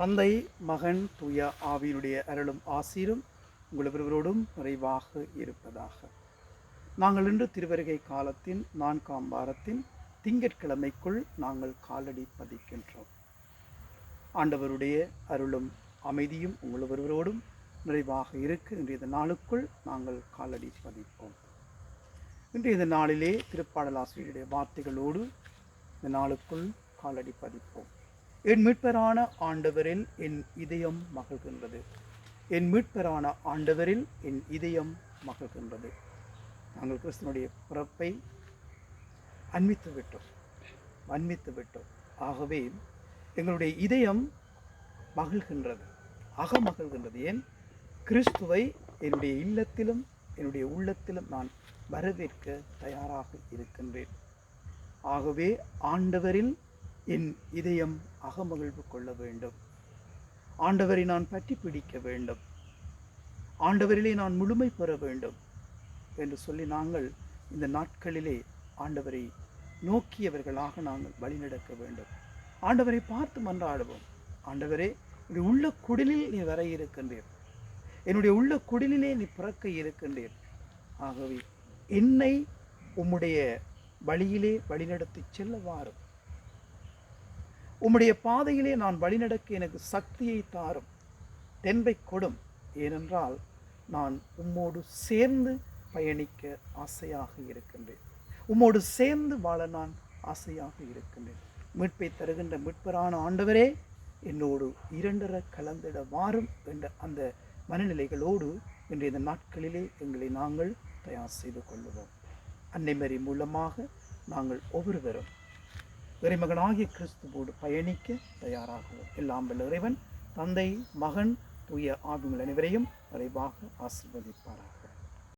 தந்தை மகன் தூய ஆவியினுடைய அருளும் ஆசீரும் உங்கள் ஒருவரோடும் நிறைவாக இருப்பதாக. நாங்கள் இன்று திருவருகை காலத்தின் நான்காம் வாரத்தின் திங்கட்கிழமைக்குள் நாங்கள் காலடி பதிக்கின்றோம். ஆண்டவருடைய அருளும் அமைதியும் உங்கள் ஒருவரோடும் நிறைவாக இருக்க. இன்றைய நாளுக்குள் நாங்கள் காலடி பதிப்போம். இன்றைய நாளிலே திருப்பாடலாசிரியருடைய வார்த்தைகளோடு இந்த நாளுக்குள் காலடி பதிப்போம். என் மீட்பரான ஆண்டவரில் என் இதயம் மகிழ்கின்றது. என் மீட்பரான ஆண்டவரில் என் இதயம் மகிழ்கின்றது. நாங்கள் கிறிஸ்தனுடைய பிறப்பை அன்மித்து விட்டோம் அன்பித்து விட்டோம் ஆகவே எங்களுடைய இதயம் மகிழ்கின்றது. அகமகிழ்கின்றது ஏன்? கிறிஸ்துவை என்னுடைய இல்லத்திலும் என்னுடைய உள்ளத்திலும் நான் வரவேற்க தயாராக இருக்கின்றேன். ஆகவே ஆண்டவரில் என் இதயம் அகமகிழ்வு கொள்ள வேண்டும். ஆண்டவரை நான் பற்றி பிடிக்க வேண்டும். ஆண்டவரிலே நான் முழுமை பெற வேண்டும் என்று சொல்லி நாங்கள் இந்த நாட்களிலே ஆண்டவரை நோக்கியவர்களாக நாங்கள் வழிநடக்க வேண்டும். ஆண்டவரை பார்த்து மன்றாடுவோம். ஆண்டவரே என்னுடைய உள்ள குடிலில் நீ வர இருக்கின்றீர். என்னுடைய உள்ள குடிலிலே நீ பிறக்க இருக்கின்றீர். ஆகவே என்னை உம்முடைய வழியிலே வழிநடத்தி செல்லவாரும் உம்முடைய பாதையிலே நான் வழிநடக்க எனக்கு சக்தியை தாரும். தென்பை கொடும். ஏனென்றால் நான் உம்மோடு சேர்ந்து பயணிக்க ஆசையாக இருக்கின்றேன். உம்மோடு சேர்ந்து வாழ நான் ஆசையாக இருக்கின்றேன். மீட்பை தருகின்ற மீட்பரான ஆண்டவரே என்னோடு இரண்டர கலந்திட வாரும் என்ற அந்த மனநிலைகளோடு இன்றைய இந்த நாட்களிலே எங்களை நாங்கள் தயார் செய்து கொள்ளுவோம். அன்னைமரி மூலமாக நாங்கள் ஒவ்வொருவரும் இறைமகனாகிய கிறிஸ்துவோடு பயணிக்க தயாராகவும். எல்லாம் வல்ல இறைவன் தந்தை மகன் தூய ஆவிகள் அனைவரையும் விரைவாக ஆசிர்வதிப்பார்கள்